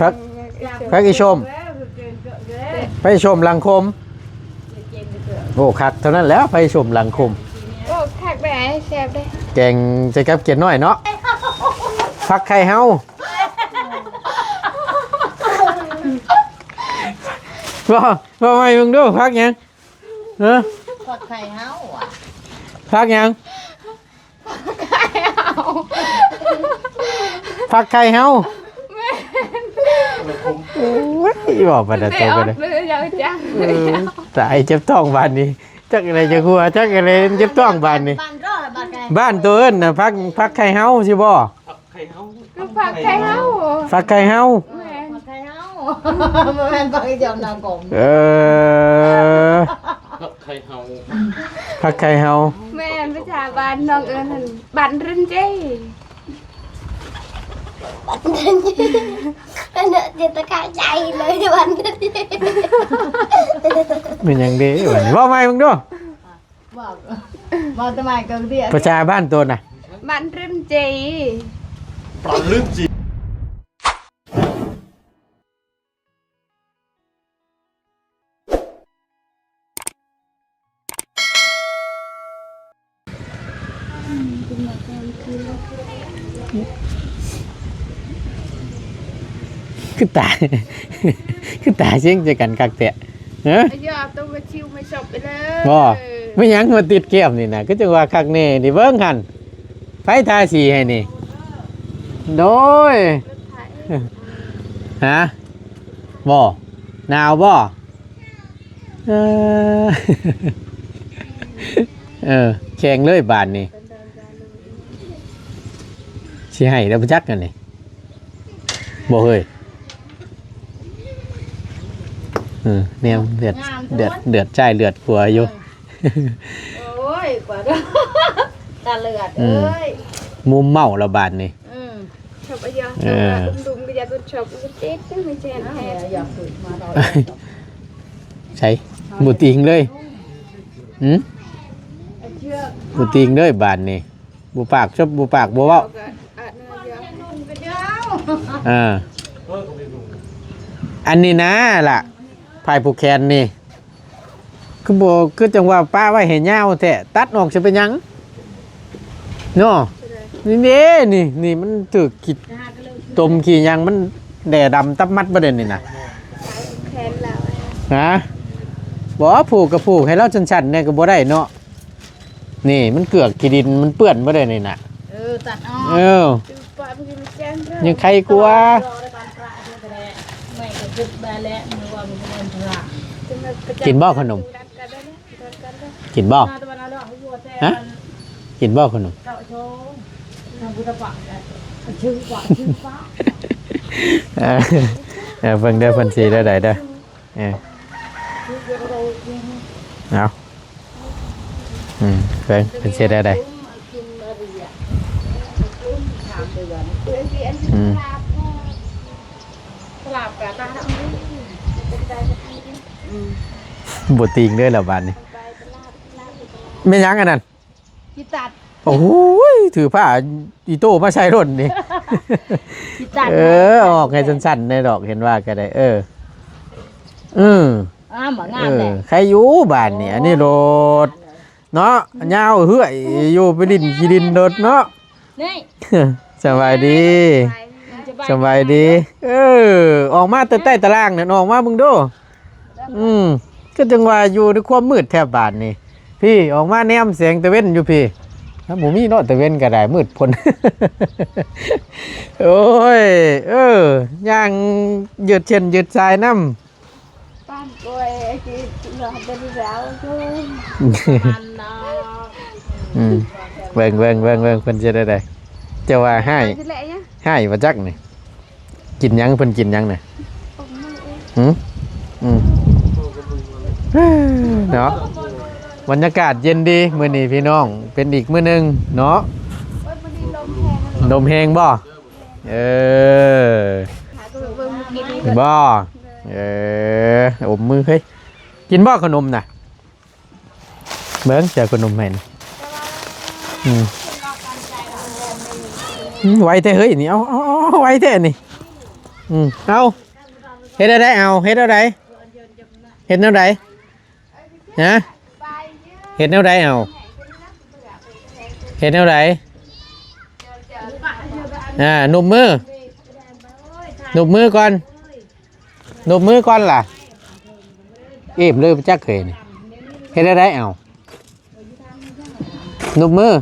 พักพักอีชม ไปชมลังคม โอ้คักเท่านั้นแล้วไปชมลังคม โอ้คักไปไหนแซ่บได้แกงใจกับเกียนน้อยเนาะพักไข่เฮาว่าว่าไม่มึงดูพักยังเออทอดไข่เฮาอะพักยังไข่เอาพักไข่เฮา โอ้ยบอกมาแต่เตะตัวอกัอนกเลยเลยยาวจังเออตายเจ็บท้องบ้านนี้จักอะไรจะกลัวจักอะไรเจ็บท้องบ้านนี้ บ้านรอดบ้านไก่บ้านตัวเอิ้นน่ะพักพักไข่เฮาสิบ่ก็ผักไข่เฮาพักไข่เฮาแม่ทอดไข่เฮาบ่แม่นปากเดียวนางกลมเออไข่เฮาพักไข่เฮาแม่ประชาบ้านน้องเอิญนั่นบ้านรินเจ้ อันเนี้ยจิตกาใจเลยวันนี้เป็นหยังดีวะนี่ว่าไม่มึงดูบอกมาทำไมเกิงเดียประชาบ้านตัวน่ะบ้านรินเจ้ปลาลืมจี คือตา คือตาเสียงจะกันคักแตะเฮ้ไอ้ยอตัวมาชิวมาชอบไปเลยบ่ไม่หยังมาติดเกมนี่นะก็จะว่าคักแน่นี่เบิ่งหันไฟทาสีให้นี่ โดยฮะบ่หนาวบ่เออเออแข่งเลยบานนี่สิให้แล้วบ่จักกันนี่บ่เฮ้ย เออแนวเดือดเดือดเดือดใจเลือดกลัวอยู่โอ้ยกว่าเด้อตาเลือดอืเอ้มยมุมเมาละบาดนี่อืมชอบไอ้ยอเอตัวอดุมๆก็จะตัวชอบก็เจ๊ก็ไม่ใช่เอาแท้อยากฝึกมาเราใช่หมูติงเลยหืมเชือกหมูติงเลยบาดนี่บูปากชอบบูปากบูเว้าก็อะเนื้อยอนุ่มกระเจ้าอ่าอันนี้นะล่ะ พายผูกแขนนี่คือโบคือจังว่าป้าไว้เห็นยาวแท้ตัดออกจะเป็นหยังเนาะนี่เด้นี่นี่มันถือขีดตมขี่หยังมันแดดดำตับมัดประเด็นนี่นะแทนแล้วฮะบอกว่าผูกกับผูกให้เราชันๆเนี่ยก็บ่ได้เนาะนี่มันเกือกขี้ดินมันเปื้อนประเด็นนี่นะเออตัดออกเออดูปากมันแจ้งเรื่องยังใครกลัว กินบ่ขนม กินบ่มาตะวันเอาให้วัวแท้ฮะกินบ่ขนมเจ้าโชว์ทำบุตรปะชื่อปะชื่อฟ้าเออเออเพิ่งเด้อเพิ่นสีเด้อใดเด้อเออเอาอืมเพิ่งเพิ่นสีได้ใดอืมสลับกับตาท บ่ติงเด้อแล้วบาดนี้แม่นหยังอันนั้นที่ตัดโอ้โหยถือผ้าอีโต้มาใช้รถนี่ที่ตัดเออออกให้สั้นๆในดอกเห็นว่าก็ได้ เออ อืมอ่าหมางาเอมอแหละใครอยู่บ้านนี่อันนี้รถเนาะยาวเหื่อยอยู่ไปดินกีดินรถเนาะ นี่สบายดีสบายดี เออ ออกมาแต่ใต้ตารางนั่นออกมามึงดู อืม ก็จังว่าอยู่ในความมืดแทบบานนี่พี่ออกมาแนมเสียงตะเว้นอยู่พี่ถ้าผมมีเนาะตะเว้นก็ได้มืดพ้นโอ้ยเออย่างยืดเช่นยืดสายน้ป้นกล้วยไอ้ที่เราเป็นสาวช่วยำมันเบิ่งเบิ่งเบิ่งเบิ่งเพิ่นจะได้ได้จะว่าให้ให้ว่าจักนี่กินยังเพิ่นกินยังน่ะหืมอืม เนาะบรรยากาศเย็นดีมื้อนี้พี่น้อง เป็นอีกมื้อหนึงเนาะลมแฮงบ่เออบ่เอออมมือเฮ้ยกินบ่ขนมน่ะเบิ่งเจอขนมแม่นอืมไวแท้เฮ้ยนี่เอาเอาเอาเอาไวแท้นี่อืมเอาเฮ็ดอะไรเอาเฮ็ดอะไรเฮ็ดแนวใด ฮะเฮ็ดแนวใดเอาเฮ็ดแนวใดอ่าหนุบมือหนุบมือก่อนหนุบมือก่อนล่ะเอ็มเลยจักเคยนี่เฮ็ดอะไรเอาหนุบมือ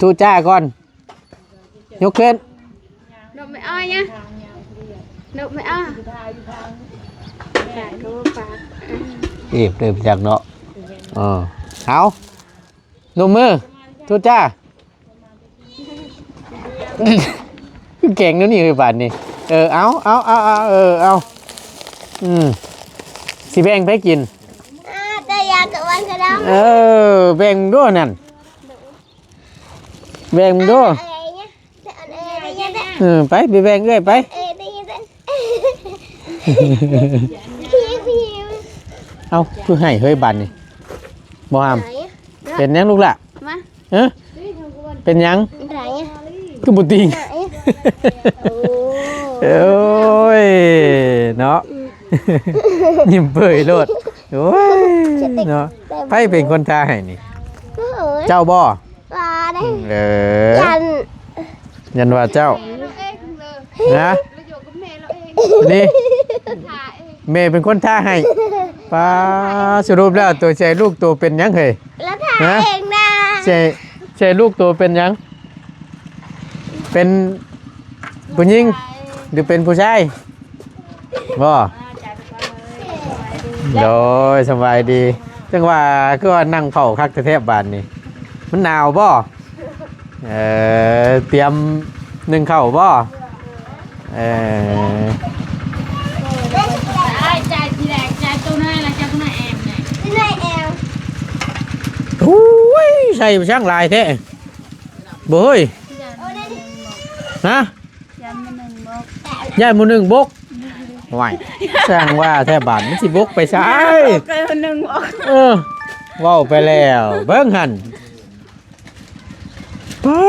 ทูจ้าก่อนยกขึ้นนกไม่อ้อยเนี่ยนกไม่อ้อย อยากรู้ปากเอ็มเลยจักเนาะเออเอาหนุบมือทูจ้าเก่งนะนี่คือบาทนี่เออเอาเอาเอาเอาเออเอาอืมสิแบ่งไปกินอ่าแต่อยากกับวันกระดองเออแบ่งด้วยนั่นแบ่งด้วยอะไรเงี้ยแต่อะไรเงี้ยแต่เออไปไปแบ่งเอ้ยไป เออได้ยินแต่พี่พี่ เอาคือให้เฮ้ยบันนี่บ่ห้ามไหนเป็นหยังลูกล่ะมาเออเป็นหยังไหนอะคือบุติงไหนโอ้โอ้ยเนาะยิ้มเปื่อยโลดโอ้ยเนาะไผเป็นคนทาให้นี่โอ้ยเจ้าบ่ปลาได้เออยันยันว่าเจ้าเราเองเลยนะเราอยู่กับ แม่เราเองนี่ถ่ายเองเมย์เป็นคนท่าให้ป้าสรุปแล้วตัวใจลูกตัวเป็นหยังเหยแล้วถ่ายเองนะใจใจลูกตัวเป็นหยัง เป็นผู้หญิงหรือเป็นผู้ชายบ่โดยสบายดีจังว่าก็ว่านั่งเผาคักแทบบานนี่มันหนาวบ่เออเตรียมหนึ่งเข่าวบ่เออ จ่ายจ่ายทีแรกจ่ายตัวหน้าแล้วจ่ายตัวหน้าแอมเนี่ย ที่ไหนแอล โอ้ย ใส่ช่างลายแท้เบ้ยโอ้ได้ดิฮะยันมาหนึ่งบอกยายหมูหนึ่งบกไหวสร้างว่าแท้บาทมันสิบกไปใช้เกินหนึ่งบอกเออเว้าไปแล้วเบิ้งหันป๊า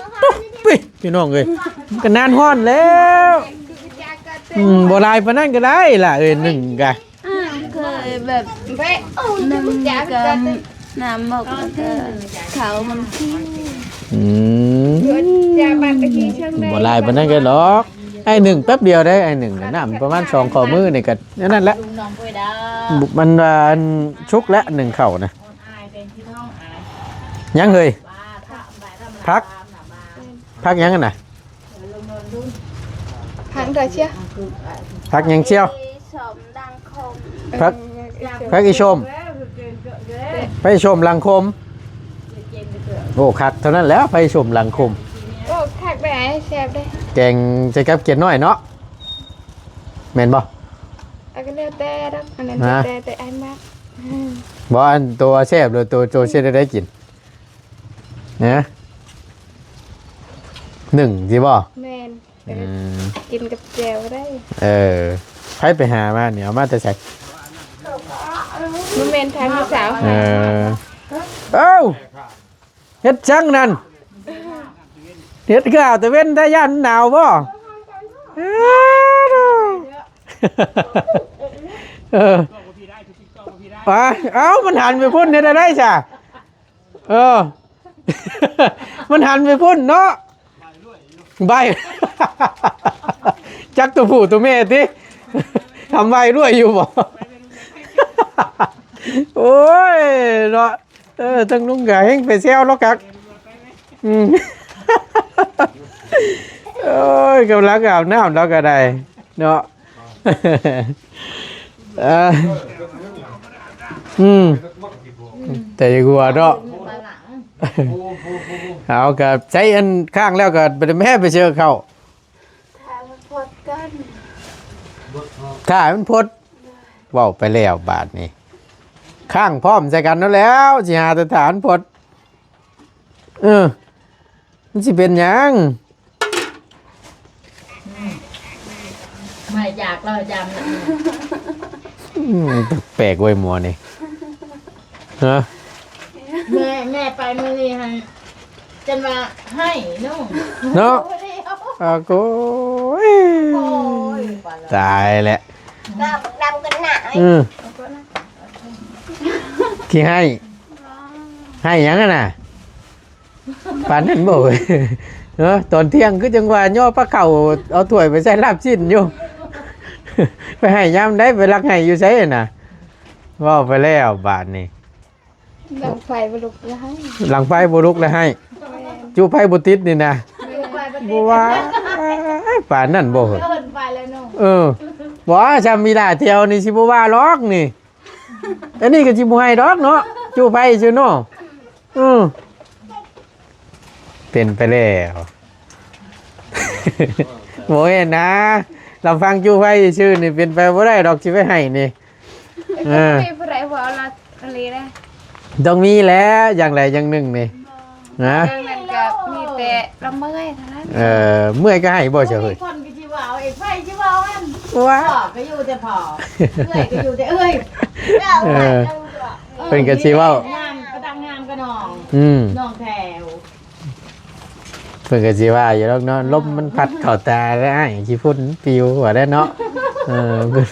ดตุ๊บปิพี่น้องเอ้ยมันก็นานฮ้อนแล้วอืมบ่ลายปานนั้นก็ได้ล่ะเอ้ยหนึ่งกะเคยแบบเป๊ะหนึ่งกับน้ำบอกแล้วก็เขามันขี้อืมจะ บันตะกี้เชิงได้บ่ลายปานนั้นก็หรอกไอ้หนึ่งแป๊บเดียวได้ไอ้หนึ่งน่ะน้ำประมาณสองข้อมือนี่ก็นั่นแหละลุงน้องไปได้บุมันว่าอันชุกและหนึ่งเข่านะอายเป็นที่ห้องอายยังเฮยบ้าถ้าบ่ายถ้ามาพัก พักยังกันนะพังเถอะเชียวพักยังเชี่ยวสมดังคมพักพักอีชม ไปชมลังคม โอ้คักเท่านั้นแล้วไปชมลังคม โอ้ถักไปไหนแซ่บได้แกงใจกับเกียนน้อยเนาะแม่นบ่อันก็เรียกแต่ดักอันนั้นฮะแต่แต่อันมากบ่อันตัวแซ่บเลยตัวโจเช่ได้ได้กินนะหนึ่งสิบ่แมนอืมกินกับแจวได้ เออไปไปหามาเนี่ยเอามาแต่ใส่ มันแมนทางสาวเออเอ้าเฮ็ดจังนั่นเฮ็ดข้าวแต่เว้นได้ยันหนาวบ่เอ้าดูเออไปเอ้ามันหันไปพุ่นเฮ็ดได้จ้ะเออ มันหันไปพุ่นเนาะใบจักตัวผู้ตัวแม่ติทำใบด้วยอยู่บ่ โอ้ยเนาะเออทั้งลุงกะเฮงไปเซลแล้วกักอืมโอ้ยกำลังอาบน้ำแล้วก็ได้เนาะเอออืมแต่อยังกลัวเนาะเอากับใช้อันข้างแล้วก็ไปแม่ไปเจอเขาทางพอดกันข้ามันพดเว้าไปแล้วบาทนี้ ข้างพร้อมใส่กันแล้วแล้วสิหาสถานพดเออมันสิเป็นหยังไม่อยากเราจำนะอืมแปลกเว้ยหมัวนี่ฮะแม่แม่ไปเมื่อนี้ฮะจนว่าให้นุ่งเนาะอาโก้ยตายแหละดำดำกันหนาอืม ที่ให้ ให้หยังอะน่ะปานนั้นบ่เว้ยเออตอนเที่ยงคือจังหวะย่อปลาเข่าเอาถ้วยไปใส่ลาบชิ้นอยู่ไปให้ยามได้ไปรักให้อยู่ไสน่ะเว่าไปแล้วบาทนี่ดังไฟบลุกแล้วให้หลังไฟบ่ลุกแล้วให้จูไฟบ่ติดนี่นะบ่ว่าป่านนั้นบ่เหรอเอินไปแล้วเนาะเออบ่ว่าจำมีดาเที่ยวนี่สิบ่ว่าหรอกนี่ อันนี้ก็สิบ่ให้ดอกเนาะจูไฟซื่อเนาะอือเป็นไปแล้วโอ้ยนะเราฟังจูไฟชื่อนี่เป็นไปบ่ได้ดอกสิไปให้นี่เออไม่ผู้ใดว่าละอะไรนะต้องมีแล้วอย่างไรอย่างหนึ่งนี่นะเรื่องนั้นก็มีแต่ละเมื่อยเท่านั้นเออเมื่อยก็ให้บ่เฉยมีคนก็ชิวเอาเอกไฟชิวเอาอันว้าพ่อก็อยู่แต่พ่อเอ้ยก็อยู่แต่เอ้ย เออ เป็นกระชีว่างามก็ดังงามก็น้องอืมน้องแถวเป็นกระชีว่าอยู่แล้วเนาะลมมันพัดเข้าตาแล้วไอ้ขี้ฝุ่นมันปิวหัวได้เนาะเออเพิ่น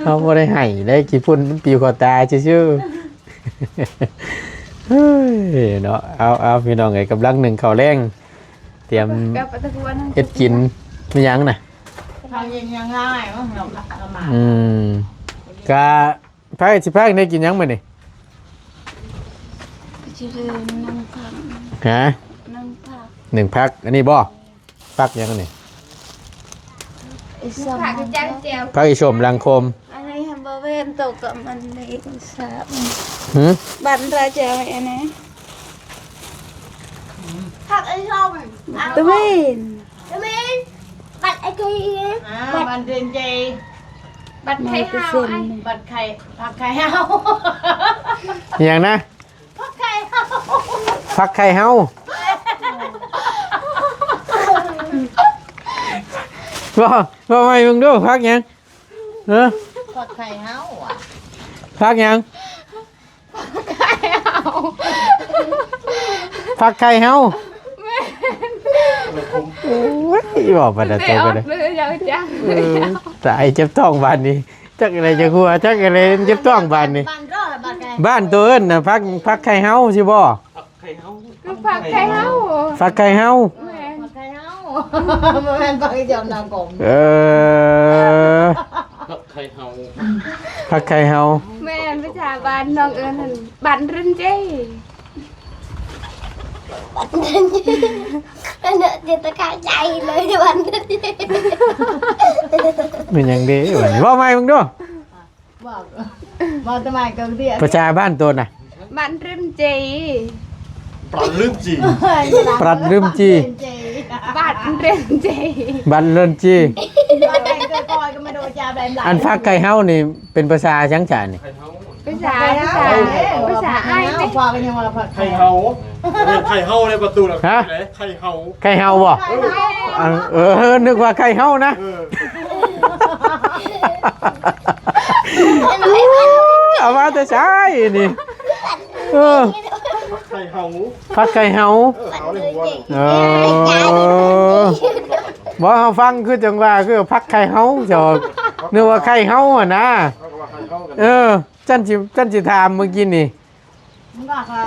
เขาบ่ได้ให้ได้ขี้ฝุ่นมันปิวเข้าตาซื่อๆเฮ้ยเนาะเอาเอาพี่น้องไอ้กำลังหนึ่งข้าวแรงเตรียมกับตะกวนทั้งเฮ็ดกินไม่ยั้งน่ะทำยังยังง่ายมั้งเราละมาอืม กะพายสิพายได้กินหยังมื้อนี่ชื่อนั่งพักฮะนั่งพักหนึ่งพัก อันนี้บ่พักหยังอันนี่ไอ้สมผักจังเจียวพักอีชมลังคมอะไรทำบะเวนตกกับมันเลยสามหืมบันราเจียวไอ้นะผักไอ้ชมตะเวนจะมีบัดไอ้กีบันเดนเจ บัดไข่ห้าวไอ้บัดไข่ผักไข่เฮาอหย่างนะผักไข่เฮาพักไข่เฮาบ่บ่ไม่มึงดูพักหยังเออผักไข่เฮาอะพักหยังพักไข่เฮา โอ้ยบอกมาแต่โตเดี๋ยวกันเลยตายเจ็บท้องบ้านนี้จักอะไรจะกลัวจักอะไรเจ็บท้องบ้านนี้บ้านตัวเอิ้นน่ะพักพักไข่เฮาสิบ่ใครเฮาพักไข่ห้าวพักไข่เฮาแม่ผักไข่เฮามันเป็นผักจอมนางกลมเออใครเฮาพักไข่เฮาแม่ประชาบ้านน้องเอิญนั่นเจ้บันรินเจ้ เนี่ยเดี๋ยวตะกายใจเลยวันนี้เป็นหยังดีบัดนี้บ่ไม่มึงดูบอกบอกทำไมเกินเดียประชาบ้านตัวน่ะบันรินเจปลาลืมจีปรัดลืมจีบันรินเจบันเลินจีบัดไข่เกินคอยก็ไม่โดนจาแบมหลัอันพักไข่เฮานี่เป็นภาษาจังจานนี่ใครเฮา ประชาประชาประชาไอ้ไหมพอกันยังว่าผักใครเฮาใครเฮาในประตูน่ะใครเฮาไข่เฮาบ่อันเออนึกว่าไข่เฮานะเออเอามาแต่ใช้นี่เออใครเฮาพักไข่เฮาเออเฮาในหัวเออบ่เฮาฟังคือจังว่าคือพักไข่เฮาจอกนึกว่าไข่เฮาอะนะเขาก็ว่าใครเฮากันเออ จันสิจันสิถามเมื่อกี้นี่ มันก็ค่ะ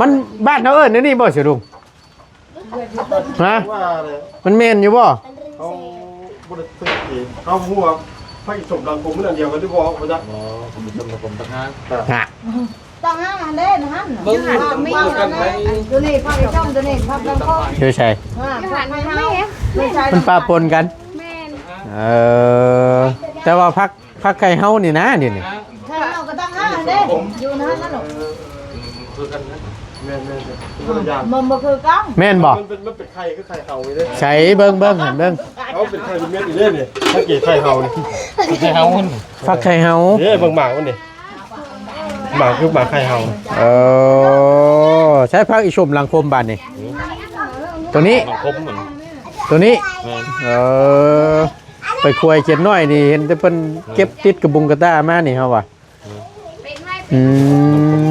มันบ้านเฮาเอิ้นอันนี่บ่สิลุงฮะ ว่าเลยมันแม่นอยู่บ่เขาบ่ได้ตึกเองเขาหัวพระอิศมดังกลมนั่นเดียวกันที่บอกว่าจะอ๋อผมเป็นชมผมทหารฮะต้องห้ามเล่นห้ามเบิ่งกันไม่กันไปตัวนี้พักช่องตัวนี้พักกันก็อยู่ใช่พักไม่เฮาไม่ใช่มันปะปนกัน แม่นเออแต่ว่าพักพักไข่เฮานี่นะเดี๋ยวนี้ ใช่เราก็ต้องห้ามเล่นอยู่นั่นนั่นหรอคือกันนะแม่นแม่นคือคนละอย่างมันบ่คือก้องแม่นบ่มันเป็นมันเป็นไข่คือไข่เห่าเลยใช้เบิ่งเบิ่งหันเบิ่งเขาเป็นไข่เป็นเม็ดอีเล่นนี่ถ้าเกศไข่เห่านี่ไข่เห่ามันพักไข่เฮาเด้บางหมากมันนี่หมากคือหมากไข่เห่าเออใช้พักอีชมลังคมบานนี่ตัวนี้หมากคมเหมือนตัวนี้แม่นเออไปคุยเขียนน้อยนี่เห็นแต่เพิ่นเก็บติดกระบุงกระต้ามานี่เฮาว่ะเป็นไว้ อื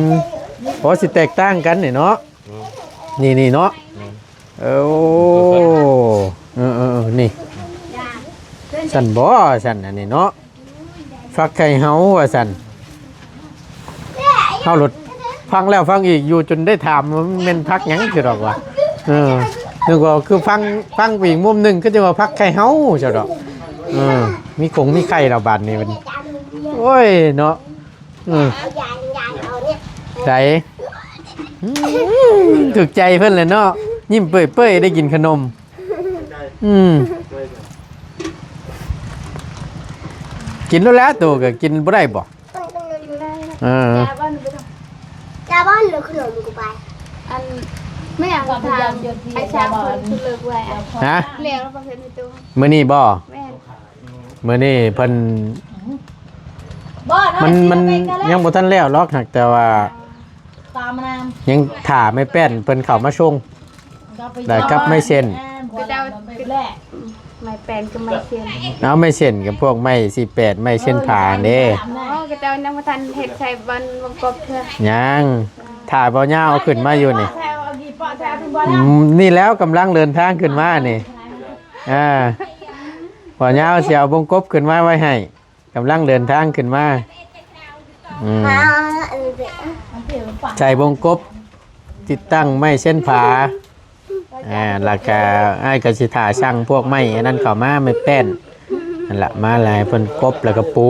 มเพราะสิแตกต่างกันนี่เนาะนี่นี่เนาะเออโอ้เออเออนี่สันบ่สันอันนี้เนาะฟักไข่เฮาว่าสันเฮาหลุดฟังแล้วฟังอีกอยู่จนได้ถามว่ามันเป็นพักหยังคือดอกว่าเออนึกว่าคือฟังฟังอีกมุมหนึ่งก็จะว่าพักไข่เฮาเจ้าดอกเออมีคงมีไข่เราบาดนี้มันโอ้ยเนาะอืมเออ เนี่ยใจอืมถูกใจเพิ่นเลยเนาะยิ้มเปื่อยๆได้กินขนม อืมกินแล้วแล้วตัวก็กินบ่ได้บ่ต้องต้องเงินได้เออแต่บ้านไปทจะบ้านหรือขนมกูไปำอันไม่อยากทำไอ้ชาคนคือเลิกไว้อะฮะเลี้ยงแล้วประเภทในตัวมื้อนี้บ่แม่มื้อนี้เพิ่นบ่มันมันยังบ่ทันแล้วหรอกหักแต่ว่า ตามนามยังถ่าไม่แป้นเพิ่นเข้ามาชง ได้ครับไม่เซ็นไปเดาไปแรกไม่แปลนก็ไม่เซียนเอาไม่เส้นกับพวกไม้48ไม้เส้นผ่าเด้อ๋อกระเจ้าน้ำมันทันเห็ดใส่บันวงกบเธอยังถ่าบ่ยาวเอาขึ้นมาอยู่นี่แถวเอากี่ปอแถวถึงบ่อืแล้วมนี่แล้วกำลังเดินทางขึ้นมานี่อ่าพอยาวเสียวบงกบขึ้นมาไว้ให้กำลังเดินทางขึ้นมาอืมมาเออเด็ก มันเปลี่ยนเป็นฝั่งใส่บงกบติดตั้งไม้เส้นผาอ่าแล้วก็ไอ้ายกสิถาช่างพวกไม้อันนั้นเข้ามาไม่แป้นนั่นละมาหลายเพิ่นกบแล้วก็ปู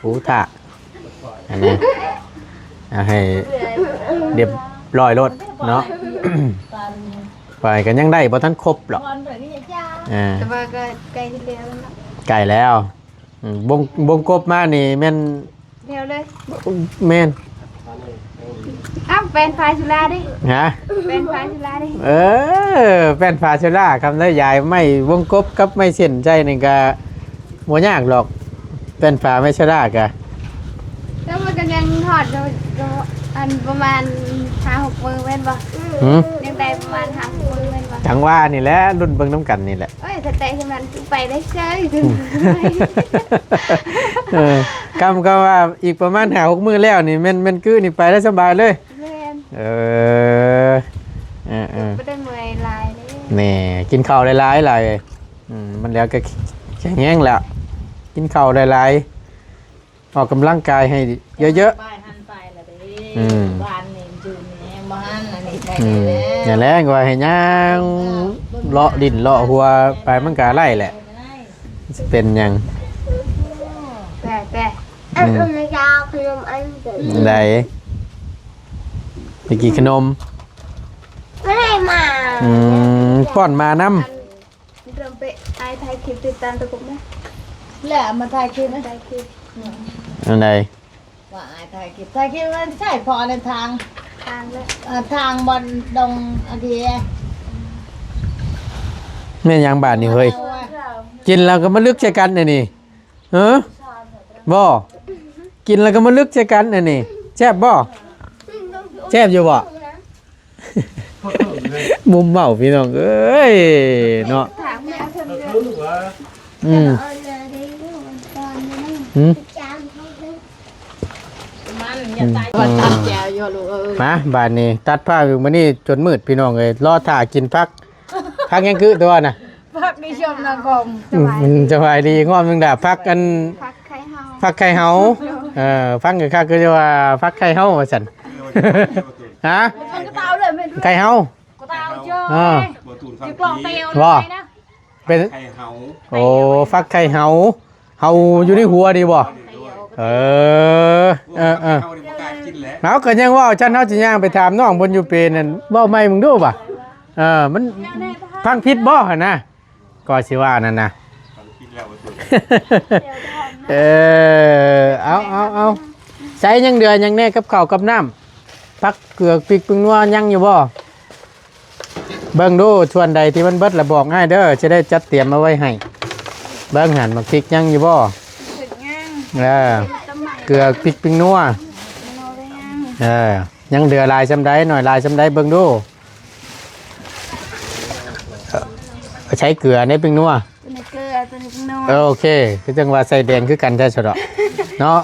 ปูถะอันนี้เอาให้เรียบร้อยรถเนาะไปกันยังได้บ่ทันครบหรอกตอนแบบนี้จ้าอ่าแต่ว่าก็ไกลที่เลี้ยงแล้วเนาะไก่แล้วอืมบงบงกบมานี่แม่นเลี้ยวเลยแม่น อ้าวแปลนไฟสุราดิฮะแปลนไฟสุราดิเออแป้นฟาเชล่าคำได้ยายไม่วงกบกับไม่เส้นใจนี่ก็บ่ยากหรอกแป้นฟาไม่เชล่ากะแล้วมันก็ยังทอดอยู่อันประมาณห้าหกมือเว้นบ่หืม ยังได้ประมาณห้าหกมือเว้นบ่จังว่านี่แหละรุ่นเบิ่งน้ำกันนี่แหละ เอ้ยแต่แต่ที่มันไปได้เฉยถึงเออกำก็ว่าอีกประมาณหาหกมือแล้วนี่แม่นแม่นคือนี่ไปได้สบายเลยเล่นเออเออเออไม่ได้เมื่อยลายเลยนี่กินข้าวหลายๆหลายอืมมันแล้วก็แข็งแรงแล้วกินข้าวหลายๆออกกำลังกายให้เยอะไปหันไปละเด้อืม บ้านนี่จูนนี่บ้าน อันนี้ไปๆอืมอแล้ย่าวงแรงว่าให้ย่างเลาะดินเลาะหัวไปมันก็ไล่แหละสิเป็นหยังแต่แต่อันอื่นยาวขนมอันเด็กไดไปกินขนมไม่ได้มาอืมป้อนมาน้อันเริ่มไปไอไทยคลิปติดตามตะกุบนะแหละมาถ่ายคลิปนะไทยคลิปำอันใดว่าถ่ายคลิปถ่ายคลิปมันใช่พอในทาง ทางเลยเอ่อทางบนดงอันที่แม่นยังบาทนี่เฮ้ยเอาไว้กินแล้วก็มาลึกใจกันน่ะนี่เออบ่กินแล้วก็มาลึกใจกันน่ะนี่แซ่บบ่แซ่บอยู่บ่มุมเมาพี่น้องเอ้ยเนาะถามแม่เพิ่มเยอะอืม เออเลยได้ดูมันตอนนี้หืมจำเขาเลย มันอย่าตายวันตัดแจวอยู่ลูกเออมาบาดนี้ ตัดผ้าอยู่มื้อนี้จนมืดพี่น้องเอ้ยรอถ่ากินพักพักยังคือตัวน่ะพักนิยมนาคมอืมมันสบายดีง้อมนึงดาพักกันพักไข่เฮาพักไข่เฮาเออฟังกันคักคือว่าพักไข่เฮาว่าซั่นฮะมันก็เตาเลยไม่รู้ไข่เฮาก็เตาเจออ่าบ่ตูนฟังจะกล่องเตียวว่าเลยนะเป็นไข่เฮาโอ้ฟักไข่เฮาเฮาอยู่ในหัวดีบ่เออเออเออเฮานี่บ่ กล้ากินแล้วเอาก็ยังว่าฉันเฮาสิย่างไปถามน้องบนอยู่เป็นนั่นเว้าใหม่มึงดูป่ะเออมันฟังผิดบ่หั่นนะก็สิว่านั่นน่ะกินแล้วบ่ตูนเออเอาเอาเอาใช้ยังเดือนยังแน่กับข้าวกับน้ำพักเกลือกพริกปึงนัวยังอยู่บ่เบิ่งดูชวนใดที่มันเบิดแล้วบอกง่ายเด้อจะได้จัดเตรียมมาไว้ให้เบิ่งหันมาพริกยังอยู่บ่ถึงย่างเออต้มใหม่เกลือพริกปึงนัวโนได้ย่าง เออยังเดือลายซำใดหน่อยลายซำใดเบิ่งดูเออใช้เกลือในปึงนัวตัวนี้เกลือตัวนี้เป็นนัวเออโอเค คือจังว่าใส่แดงคือกันแท้ฉดอกเนาะ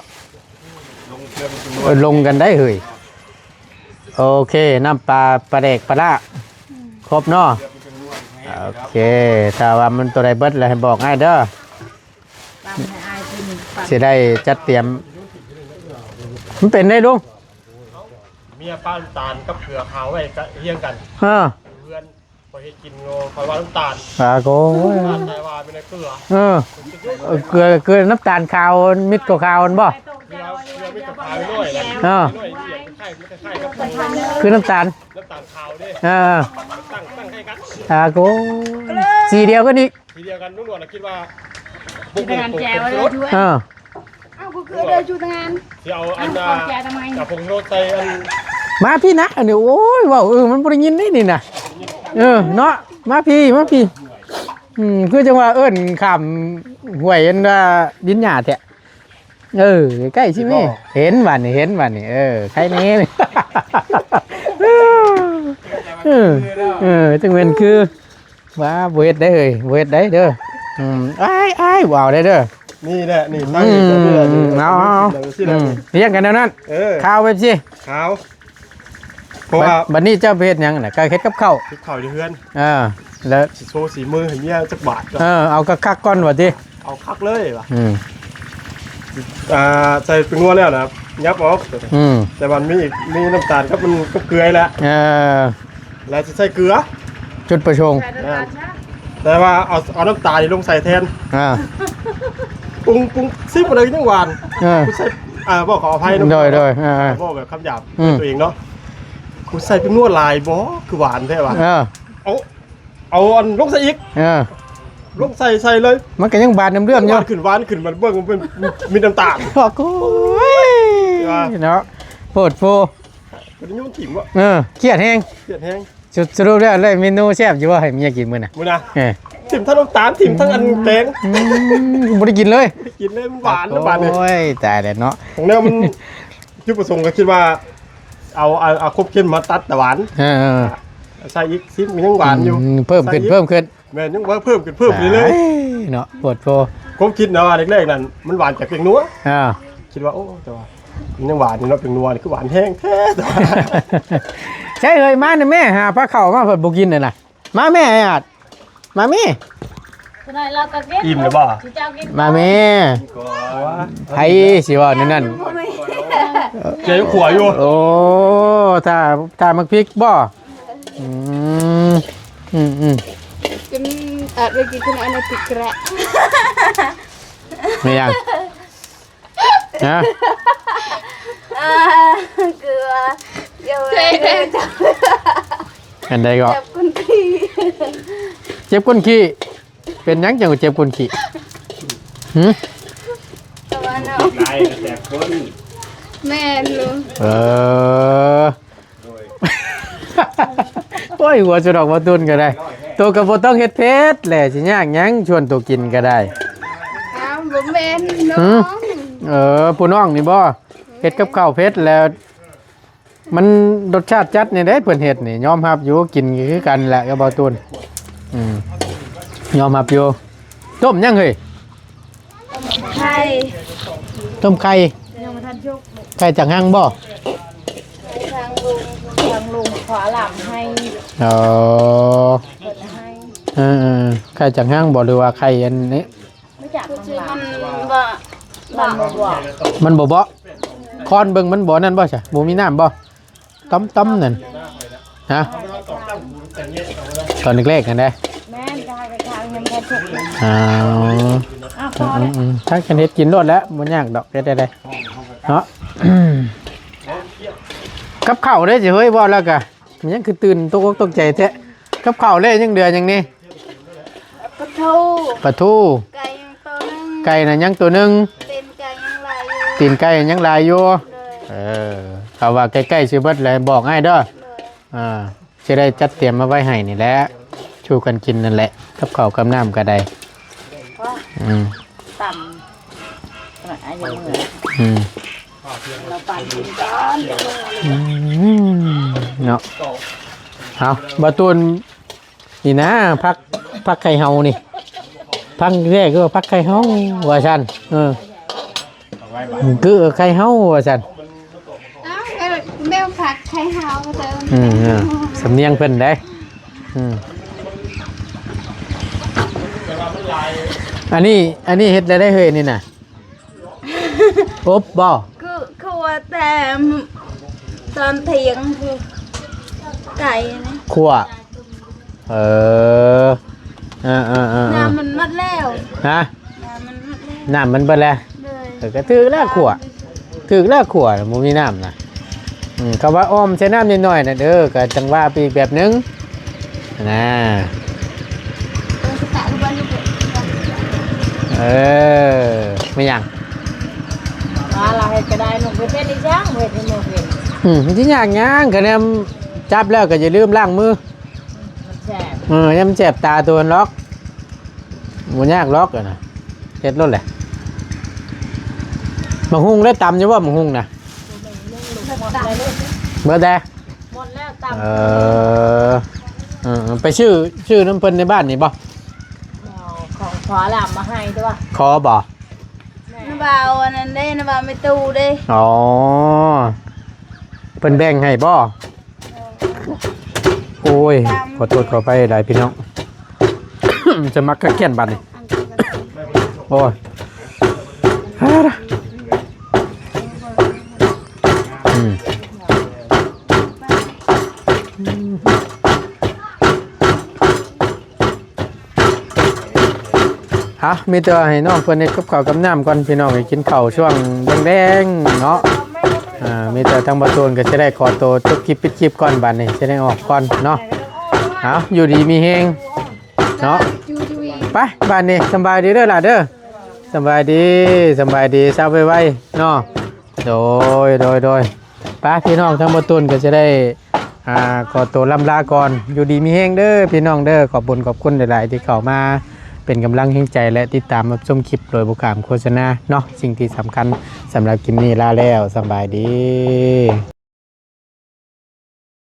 ลงเกลือมันเป็นเออลงกันได้เฮ้ยโอเค น้ำปลาปลาเด็กปลาละครบเนาะโอเคถ้าว่ามันตัวใดเบิดแล้วให้บอกง่ายเด้อำให้อายกินปักสิได้จัดเตรียม มันเป็นได้ลุงเมียป้าน้ำตาลกับเกลือขาวไว้ก็เฮียงกันเออเพื่อนพอเฮ็ดกินโงคอยว่าน้ำตาลปลาโกยตาลใจว่าเป็นไอ้เกลือเออเออเกลือเกลือน้ำตาลขาวมิดกว่าขาวมันบ่ตกเกลืแก้อวเกลือไม่จะขาวน้อยนะเออน้อยเดียวคล้ายๆไม่คล้ายๆกับคือน้ำตาลน้ำตาลขาวเด้เออตั้งตั้งให้กันปลาโกยสีเดียวกันอีกทีเดียวกันนุ่นวลน่ะคิดว่ากินงานแจวเลยช่วยเออเอ้า กูคือเดินจูทางานที่เอาอัอันนน่ะกองแจทำไมกับผงโรสใส่อันมาพี่นะอันนี้โอ้ยว้าวเออมันบ่ได้ยินได้นี่น่ะเออเนาะมาพี่มาพี่อืมคือจังว่าเอิ้นข้ามห้วยอันว่าดินหญ้าแท้เออใกล้ๆใช่ไหมเห็นบัดนี่เห็นบัดนี่เออใครแน่นี่เออเออจังเวนคือว่าบ่เฮ็ดได้เอ้ยบ่เฮ็ดได้เด้ออืมอ้ายอ้ายว้าวได้เด้อ นี่แหละนี่ตั้งอือยู่ตรงนี้แหละมนี่เอาเอาเอาสิอืละมเรียงกันแนวนั้นเออข้าวเว็บสิขาวเพราะว่าบัดนี้เจ้าเพชรยังน่ะก็เฮ็ดกับข้าวที่เข่าอยู่เพื่อนเออแล้วสิโชว์สีมือเห็นเมียจักบาทก็เออเอากระคักก้อนว่าติเอาคักเลยว่ะอืมอ่าใส่เป็นงัวแล้วนะครับยับออกอืมแต่มันมีอีกมีน้ำตาลครับมันก็เกลือแล้วเออแล้วจะใส่เกลือ จุดประสงค์ แต่ว่าเอาเอาน้ำตาลนี่ลงใส่แทนอ่า ปรุงปรุงซิบอะไรทั้งวันเออ กูใส่อ่าบอกขออภัยนะโดยโดยเออ บอกแบบคำหยาบอืม ตัวเองเนาะกูใส่เป็นนวดลายบอคือหวานแท้ว่ะเออเอาเอาอันลงใส่อีกเออลงใส่ใส่เลยมันก็ยังบาดน้ำเลื่อมอยู่หวานขึ้นหวานขึ้นมันเบิ่งมันเป็นมีน้ำตาลบอกโอ้ยเนาะโพดโฟมันยุ่งถิ่มวะเออเครียดแฮงเกลียดแห้งสุดสรุปแล้วเลยเมนูแซ่บอยู่ว่าให้เมียกินมื้อน่ะมึงนะเออ ถิ่มทั้งน้ำตาลถิ่มทั้งอันแกงอืมบ่ได้กินเลยไม่กินเลยมันหวานแล้วหวานเลยโอ้ยตายแล้วเนาะของแนวมันจุดประสงค์ก็คิดว่า เอาเอาเอาครบเข้มมาตัดแต่หวานเออเออใส่อีกซิมมันยังหวานอยู่มเพิ่มขึ้นเพิ่มขึ้นแม่นยังว่าเพิ่มขึ้นเพิ่มขึ้นเรื่อยเนาะปวดโฟๆผมคิดนะว่าแรกๆนั่นมันหวานจากเพียงนัวอ่าคิดว่าโอ้แต่ว่ามันยังหวานอยู่เนาะเพียงนัวนี่คือหวานแห้งแท้แต่ว่าใช่เลยมาเนี่ยแม่หาพระเข่ามาเพิ่นบ่กินน่ะนะมาแม่ไอ้อาด มาแม่ตอนนั้นเราก็กินอิ่มหรือเปล่า ที่เจ้ากินมาแม่ไผสิว่านั่นนั่นเจ๊ขวอยู่โอ้ถ้าถ้ามักพริกบ่อืมอืมอืมกินเอ่อไปกินขนมอันนั้นติดกระไม่ยังฮะอ่าเกลือเดี๋ยวเจ๊เด้จับอันใดก็จับคนขี้ เจ็บก้นขี้ เป็นหยังจังว่าเจ็บก้นขี้หึตะวันเอาแม่ลุงเออโอ้ยหัวจะดอกว่าตุนก็ได้ ตัวก็บ่ต้องเฮ็ดเพชรแหละสิยากหยังชวนตัวกินก็ได้ อ้าวบ่แม่นน้หือมงเออผู้น้องนี่บ่เฮ็ดกับข้าวเพชรแล้ว มันรสชาติจัดนี่ได้เพิ่นเฮ็ดนี่ยอมรับอยู่กินคือกันแหละกับบ่ตุนอืม ยอมรับอยู่ต้มยังเฮ้ยไข่ต้มไข่ยังมาทันชุกไข่จากห้างบ่ทางลุงทางลุงขวาหลังให้เออเปิดให้เออๆไข่จากห้างบ่หรือว่าไข่อันนี้ไม่จับทางชื่อหลัมังนบ่มันบอกมันบ่เบาะคอนเบิ่งมันบ่นั่นบ่ใช่บ่มีน้ำบ่ต้มต้มนั่นฮะ ตอนแรกๆกันได้แม่นกายกระทางยังมาทันชุกเลยอ้าวอ้าวพออืแล้วมอืมถ้ากันเฮ็ดกินรดแล้วบ่ยากดอกเฮ็ดได้ได้เนาะกับข้าวเด้สิเฮ้ยบ่แล้วก็มันยังคือตื่นตกอกตกใจแท้กับข้าวเลยยังเดือยังนี่ปลาทูปลาทูไก่ยังตัวหนึงไก่น่ะยังตัวหนึงตีนไก่ยังลายอยู่ตีนไก่ยังหลายอยู่เลยเออถ้าว่าใกล้ๆสิเบิดแล้วบอกให้เด้อ เลยอ่า สิได้จัดเตรียมมาไว้ให้นี่แหละชูกันกินนั่นแหละกับข้าวกับน้ำก็ได้อืมต่ำขนาดอายุเหมือนอืมเราปั่นกินก้อนอืมเนาะเอาบาตูนนี่นะพักพักไข่เฮานี่พักแรกก็พักไข่เฮาว่าฉันเออคือไข่เฮาว่าฉันอ้าวแม่ผักไข่หาวก็เติมอืมเออสำเนียงเพิ่นได้ อืมอันนี้ อันนี้เฮ็ดแล้วได้เฮ้ยนี่น่ะอบบ่คือคือว่าแต่ตอนเถียงคือไก่นะขั่วเออเออเออเออเออน้ำมันหมดแล้วฮะน้ำมันหมดแล้วน้ำมันเบิดแล้วเลยเออก็ถือแล้วขั่วถือแล้วขั่วบ่มีน้ำน่ะอืม คำว่าอ้อมใช้น้ำนิดหน่อยน่ะเด้อก็จังว่าไปอีกแบบนึงนะต้องสตาร์ทวันนี้เออไม่หยังมาเราเฮ็ดก็ได้หนุ่มไปเป็นอีจ้างเฮ็ดให้หนุ่มเป็นอืมที่ยากหยังก็แนมจับแล้วก็อย่าลืมล้างมือมันแซ่บเออยังเจ็บตาตัวล็อกหมูยากล็อกอะนะเฮ็ดรถแหละมังหุงได้ตำอยู่ว่ามังหุงนะหมดแล้วลูก เบอร์แดหมดแล้วตามเออเออไปชื่อชื่อน้ำเพิ่นในบ้านนี่บ่เอาของขอหลามมาให้ด้วยคอบ่แม่น้ำเบาอันนั้นได้น้ำเบาไม่ตู้ได้อ๋อเพิ่นแบ่งให้บ่โอ้ยขอโทษขอไปหลายพี่น้อง จะมักกะเขียนบัตรนี่โอ้ยะมีแต่ว่าให้น้องเพิ่อนเฮ็ดกับข้าวกับน้ำก่อนพี่น้องให้กินข้าวช่วงแดงๆเนาะอ่ามีแต่ทางประตูนก็จะได้ขอตัวจบคลิปปิดคลิปก่อนบัดนี้จะได้ออกก่อนเนาะเอาอยู่ดีมีเฮงเนาะไปบ้านนี้สบายดีเด้อล่ะเด้อสบายดีสบายดีเศร้าไวๆเนาะโดยโดยโดยไป้าพี่น้องทั้งบตุนก็จะได้อ่าขอตัวลำลาก่อนอยู่ดีมีเฮงเด้อพี่น้องเด้อขอบบุญขอบคุณหลาย ๆ ที่เข้ามา เป็นกำลังแห่งใจและติดตามรับชมคลิปโดยบุคคามโฆษณาเนาะสิ่งที่สำคัญสำหรับคลิปนี้ลาแล้วสบายดี